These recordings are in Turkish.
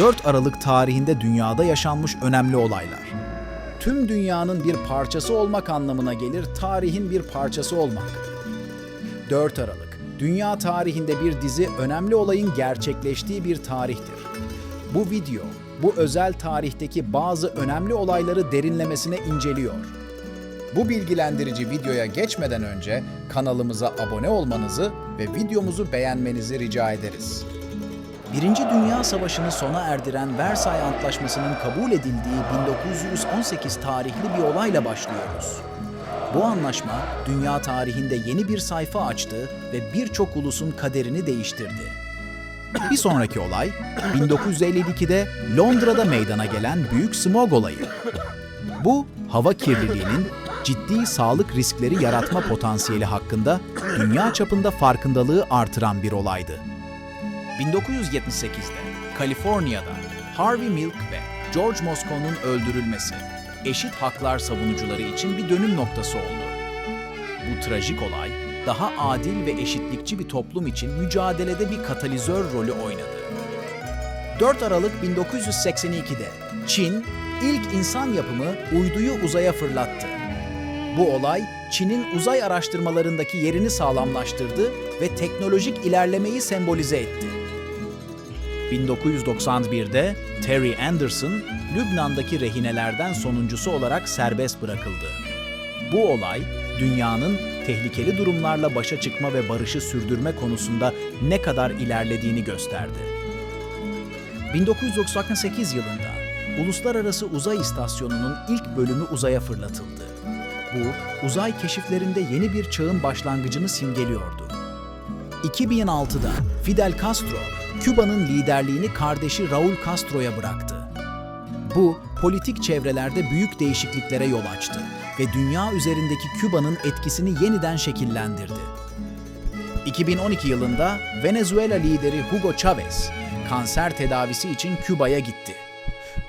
4 Aralık tarihinde dünyada yaşanmış önemli olaylar. Tüm dünyanın bir parçası olmak anlamına gelir tarihin bir parçası olmak. 4 Aralık, dünya tarihinde bir dizi önemli olayın gerçekleştiği bir tarihtir. Bu video, bu özel tarihteki bazı önemli olayları derinlemesine inceliyor. Bu bilgilendirici videoya geçmeden önce kanalımıza abone olmanızı ve videomuzu beğenmenizi rica ederiz. Birinci Dünya Savaşı'nı sona erdiren Versay Antlaşması'nın kabul edildiği 1918 tarihli bir olayla başlıyoruz. Bu anlaşma dünya tarihinde yeni bir sayfa açtı ve birçok ulusun kaderini değiştirdi. Bir sonraki olay 1952'de Londra'da meydana gelen büyük smog olayı. Bu hava kirliliğinin ciddi sağlık riskleri yaratma potansiyeli hakkında dünya çapında farkındalığı artıran bir olaydı. 1978'de Kaliforniya'da Harvey Milk ve George Moscoe'nun öldürülmesi eşit haklar savunucuları için bir dönüm noktası oldu. Bu trajik olay daha adil ve eşitlikçi bir toplum için mücadelede bir katalizör rolü oynadı. 4 Aralık 1982'de Çin ilk insan yapımı uyduyu uzaya fırlattı. Bu olay Çin'in uzay araştırmalarındaki yerini sağlamlaştırdı ve teknolojik ilerlemeyi sembolize etti. 1991'de Terry Anderson, Lübnan'daki rehinelerden sonuncusu olarak serbest bırakıldı. Bu olay, dünyanın tehlikeli durumlarla başa çıkma ve barışı sürdürme konusunda ne kadar ilerlediğini gösterdi. 1998 yılında Uluslararası Uzay İstasyonu'nun ilk bölümü uzaya fırlatıldı. Bu, uzay keşiflerinde yeni bir çağın başlangıcını simgeliyordu. 2006'da Fidel Castro, Küba'nın liderliğini kardeşi Raul Castro'ya bıraktı. Bu, politik çevrelerde büyük değişikliklere yol açtı ve dünya üzerindeki Küba'nın etkisini yeniden şekillendirdi. 2012 yılında Venezuela lideri Hugo Chavez, kanser tedavisi için Küba'ya gitti.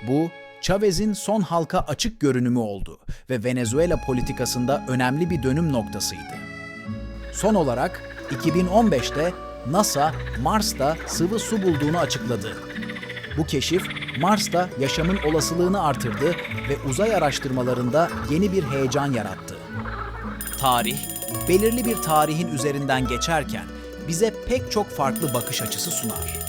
Bu, Chavez'in son halka açık görünümü oldu ve Venezuela politikasında önemli bir dönüm noktasıydı. Son olarak 2015'te NASA Mars'ta sıvı su bulduğunu açıkladı. Bu keşif Mars'ta yaşamın olasılığını artırdı ve uzay araştırmalarında yeni bir heyecan yarattı. Tarih, belirli bir tarihin üzerinden geçerken bize pek çok farklı bakış açısı sunar.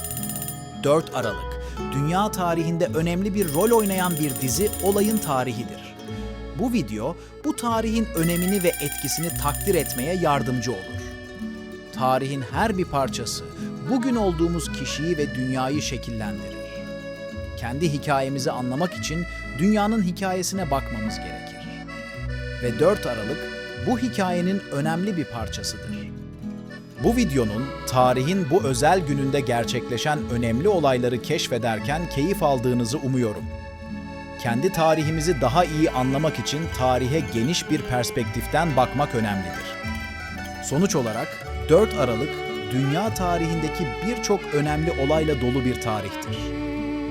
4 Aralık, dünya tarihinde önemli bir rol oynayan bir dizi olayın tarihidir. Bu video, bu tarihin önemini ve etkisini takdir etmeye yardımcı olur. Tarihin her bir parçası, bugün olduğumuz kişiyi ve dünyayı şekillendirir. Kendi hikayemizi anlamak için dünyanın hikayesine bakmamız gerekir. Ve 4 Aralık bu hikayenin önemli bir parçasıdır. Bu videonun tarihin bu özel gününde gerçekleşen önemli olayları keşfederken keyif aldığınızı umuyorum. Kendi tarihimizi daha iyi anlamak için tarihe geniş bir perspektiften bakmak önemlidir. Sonuç olarak 4 Aralık dünya tarihindeki birçok önemli olayla dolu bir tarihtir.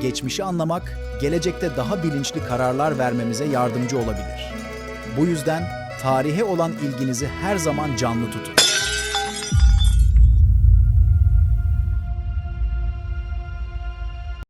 Geçmişi anlamak, gelecekte daha bilinçli kararlar vermemize yardımcı olabilir. Bu yüzden tarihe olan ilginizi her zaman canlı tutun.